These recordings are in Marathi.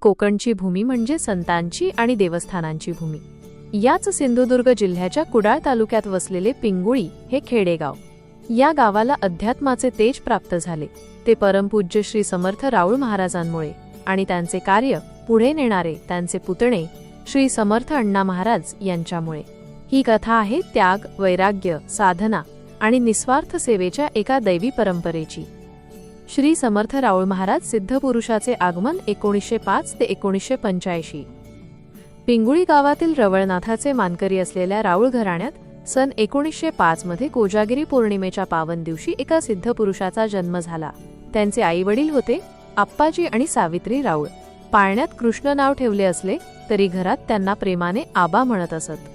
कोकणची भूमी म्हणजे संतांची आणि देवस्थानांची भूमी. याच सिंधुदुर्ग जिल्ह्याच्या कुडाळ तालुक्यात वसलेले पिंगुळी हे खेडेगाव. या गावाला अध्यात्माचे तेज प्राप्त झाले. ते परमपूज्य श्री समर्थ राऊळ महाराजांमुळे आणि त्यांचे कार्य पुढे नेणारे त्यांचे पुतणे श्री समर्थ अण्णा महाराज यांच्यामुळे. ही कथा आहे त्याग वैराग्य साधना आणि निस्वार्थ सेवेच्या एका दैवी परंपरेची. श्री समर्थ राऊळ महाराज सिद्धपुरुषाचे आगमन एकोणीसशे पाच ते एकोणीसशे पंच्याऐंशी. पिंगुळी गावातील रवळनाथाचे मानकरी असलेल्या राऊळ घराण्यात सन एकोणीसशे पाच मध्ये कोजागिरी पौर्णिमेच्या पावन दिवशी एका सिद्धपुरुषाचा जन्म झाला. त्यांचे आई वडील होते आप्पाजी आणि सावित्री राऊळ. पाळण्यात कृष्ण नाव ठेवले असले तरी घरात त्यांना प्रेमाने आबा म्हणत असत.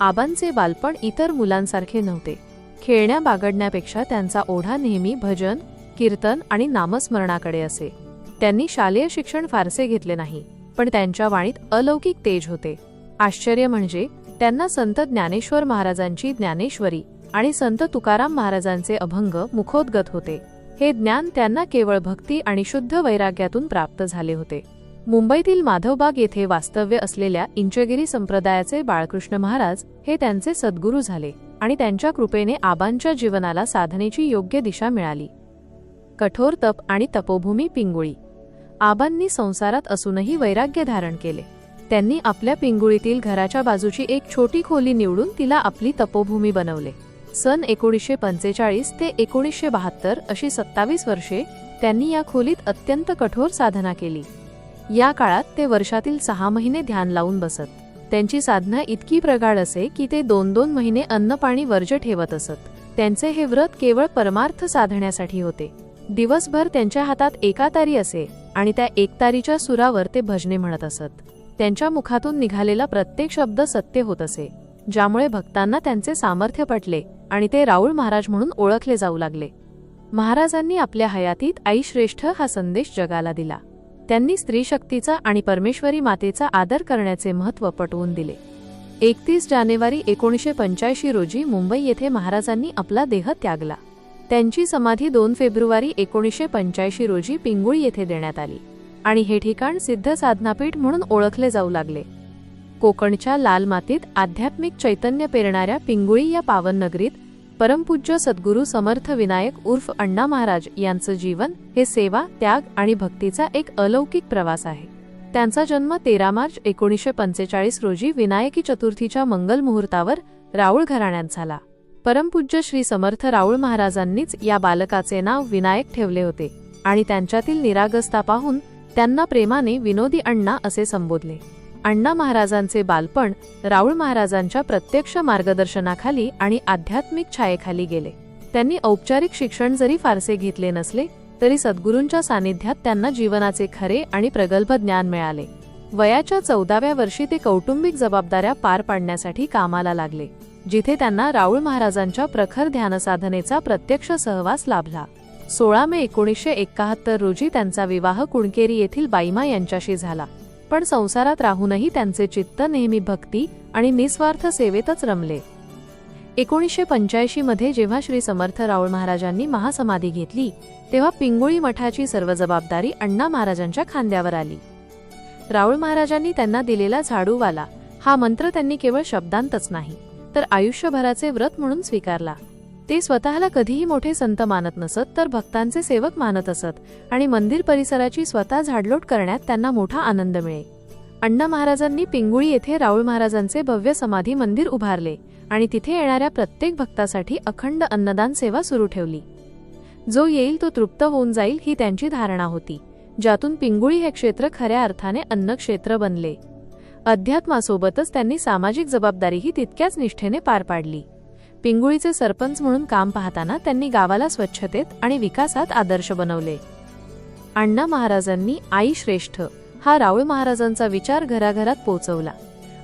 आबांचे बालपण इतर मुलांसारखे नव्हते. खेळण्या बागडण्यापेक्षा त्यांचा ओढा नेहमी भजन कीर्तन आणि नामस्मरणाकडे असे. त्यांनी शालेय शिक्षण फारसे घेतले नाही पण त्यांच्या वाणीत अलौकिक तेज होते. आश्चर्य म्हणजे त्यांना संत ज्ञानेश्वर महाराजांची ज्ञानेश्वरी आणि संत तुकाराम महाराजांचे अभंग मुखोद्गत होते. हे ज्ञान त्यांना केवळ भक्ती आणि शुद्ध वैराग्यातून प्राप्त झाले होते. मुंबईतील माधवबाग येथे वास्तव्य असलेल्या इंचगिरी संप्रदायाचे बाळकृष्ण महाराज हे त्यांचे सद्गुरू झाले आणि त्यांच्या कृपेने आबांच्या जीवनाला साधनेची योग्य दिशा मिळाली. कठोर तप आणि तपोभूमी पिंगुळी. आबांनी संसारात असूनही वैराग्य धारण केले. त्यांनी आपल्या पिंगुळीतील घराच्या बाजूची एक छोटी खोली निवडून तिला आपली तपोभूमी बनवले. सन एकोणीसशे पंचेचाळीस ते एकोणीसशे बहात्तर अशी सत्तावीस वर्षे त्यांनी या खोलीत अत्यंत कठोर साधना केली. या काळात ते वर्षातील सहा महिने ध्यान लावून बसत. त्यांची साधना इतकी प्रगाढ असे की ते दोन दोन महिने अन्न पाणी वर्ज ठेवत असत. त्यांचे हे व्रत केवळ परमार्थ साधण्यासाठी होते. दिवसभर त्यांच्या हातात एकातारी असे आणि त्या एकतारीच्या सुरावर ते भजने म्हणत असत. त्यांच्या मुखातून निघालेला प्रत्येक शब्द सत्य होत असे ज्यामुळे भक्तांना त्यांचे सामर्थ्य पटले आणि ते राऊळ महाराज म्हणून ओळखले जाऊ लागले. महाराजांनी आपल्या हयातीत आई श्रेष्ठ हा संदेश जगाला दिला. त्यांनी स्त्री शक्तीचा आणि परमेश्वरी मातेचा आदर करण्याचे महत्त्व पटवून दिले. एकतीस जानेवारी एकोणीसशे पंच्याऐंशी रोजी मुंबई येथे महाराजांनी आपला देह त्यागला. त्यांची समाधी दोन फेब्रुवारी एकोणीसशे पंच्याऐंशी रोजी पिंगुळी येथे देण्यात आली आणि हे ठिकाण सिद्ध साधनापीठ म्हणून ओळखले जाऊ लागले. कोकणच्या लाल मातीत आध्यात्मिक चैतन्य पेरणाऱ्या पिंगुळी या पावन नगरीत परमपूज्य सद्गुरू समर्थ विनायक उर्फ अण्णा महाराज यांचं जीवन हे सेवा त्याग आणि भक्तीचा एक अलौकिक प्रवास आहे. त्यांचा जन्म तेरा मार्च एकोणीसशे पंचेचाळीस रोजी विनायकी चतुर्थीच्या मंगल मुहूर्तावर राऊळ घराण्यात झाला. परमपूज्य श्री समर्थ राऊळ महाराजांनीच या बालकाचे नाव विनायक ठेवले होते आणि त्यांच्यातील निरागसता पाहून त्यांना प्रेमाने विनोदी अण्णा असे संबोधले. अण्णा महाराजांचे बालपण राऊळ महाराजांच्या प्रत्यक्ष मार्गदर्शनाखाली आणि आध्यात्मिक छायेखाली गेले. त्यांनी औपचारिक शिक्षण जरी फारसे घेतले नसले तरी सद्गुरूंच्या सानिध्यात त्यांना जीवनाचे खरे आणि प्रगल्भ ज्ञान मिळाले. वयाच्या चौदाव्या वर्षी ते कौटुंबिक जबाबदाऱ्या पार पाडण्यासाठी कामाला लागले. जिथे त्यांना राऊळ महाराजांच्या प्रखर ध्यानसाधनेचा प्रत्यक्ष सहवास लाभला. सोळा मे एकोणीसशे एकाहत्तर रोजी त्यांचा विवाह कुणकेरी येथील बाईमा यांच्याशी झाला. पण संसारात राहूनही त्यांचे चित्त नेहमी भक्ती आणि निस्वार्थ सेवेतच रमले. एकोणीसशे पंच्याऐंशी मध्ये जेव्हा श्री समर्थ राऊळ महाराजांनी महासमाधी घेतली तेव्हा पिंगुळी मठाची सर्व जबाबदारी अण्णा महाराजांच्या खांद्यावर आली. राऊळ महाराजांनी त्यांना दिलेला झाडूवाला हा मंत्र त्यांनी केवळ शब्दांतच नाही तर आयुष्यभराचे व्रत म्हणून स्वीकारला. ते स्वतःला कधीही मोठे संत मानत नसत तर भक्तांचे सेवक मानत असत आणि मंदिर परिसराची स्वतः झाडलोट करण्यात त्यांना मोठा आनंद मिळे अण्णा महाराजांनी पिंगुळी येथे राऊळ महाराजांचे भव्य समाधी मंदिर उभारले आणि तिथे येणाऱ्या प्रत्येक भक्तासाठी अखंड अन्नदान सेवा सुरू ठेवली. जो येईल तो तृप्त होऊन जाईल ही त्यांची धारणा होती ज्यातून पिंगुळी हे क्षेत्र खऱ्या अर्थाने अन्नक्षेत्र बनले. अध्यात्मासोबतच त्यांनी सामाजिक जबाबदारीही तितक्याच निष्ठेने पार पाडली. पिंगुळीचे सरपंच म्हणून काम पाहताना त्यांनी गावाला स्वच्छतेत आणि विकासात आदर्श बनवले. अण्णा महाराजांनी आई श्रेष्ठ हा राऊळ महाराजांचा विचार घराघरात पोचवला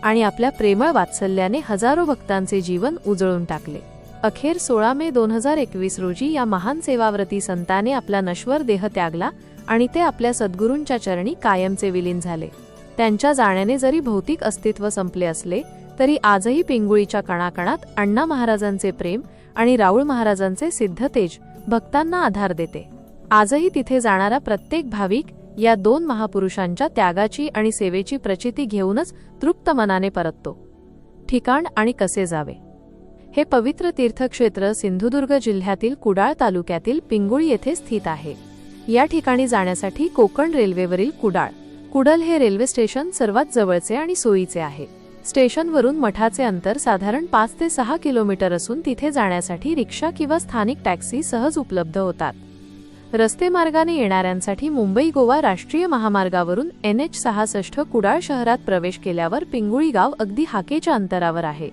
आणि आपल्या प्रेमळ वात्सल्याने हजारो भक्तांचे जीवन उजळून टाकले. अखेर सोळा मे दोन हजार एकवीस रोजी या महान सेवाव्रती संताने आपला नश्वर देह त्यागला आणि ते आपल्या सद्गुरूंच्या चरणी कायमचे विलीन झाले. त्यांच्या जाण्याने जरी भौतिक अस्तित्व संपले असले तरी आजही पिंगुळीच्या कणाकणात अण्णा महाराजांचे प्रेम आणि राऊळ महाराजांचे सिद्ध तेज भक्तांना आधार देते. आजही तिथे जाणारा प्रत्येक भाविक या दोन महापुरुषांच्या त्यागाची आणि सेवेची प्रचिती घेऊनच तृप्त मनाने परततो. ठिकाण आणि कसे जावे? हे पवित्र तीर्थक्षेत्र सिंधुदुर्ग जिल्ह्यातील कुडाळ तालुक्यातील पिंगुळी येथे स्थित आहे. या ठिकाणी जाण्यासाठी कोकण रेल्वेवरील कुडाळ कुडल हे रेल्वे स्टेशन सर्वात जवळचे आणि सोयीचे आहे. स्टेशनवरून मठाचे अंतर साधारण पाच ते सहा किलोमीटर असून तिथे जाण्यासाठी रिक्षा किंवा स्थानिक टॅक्सी सहज उपलब्ध होतात. रस्ते मार्गाने येणाऱ्यांसाठी मुंबई गोवा राष्ट्रीय महामार्गावरून एन एच सहासष्ट कुडाळ शहरात प्रवेश केल्यावर पिंगुळी गाव अगदी हाकेच्या अंतरावर आहे.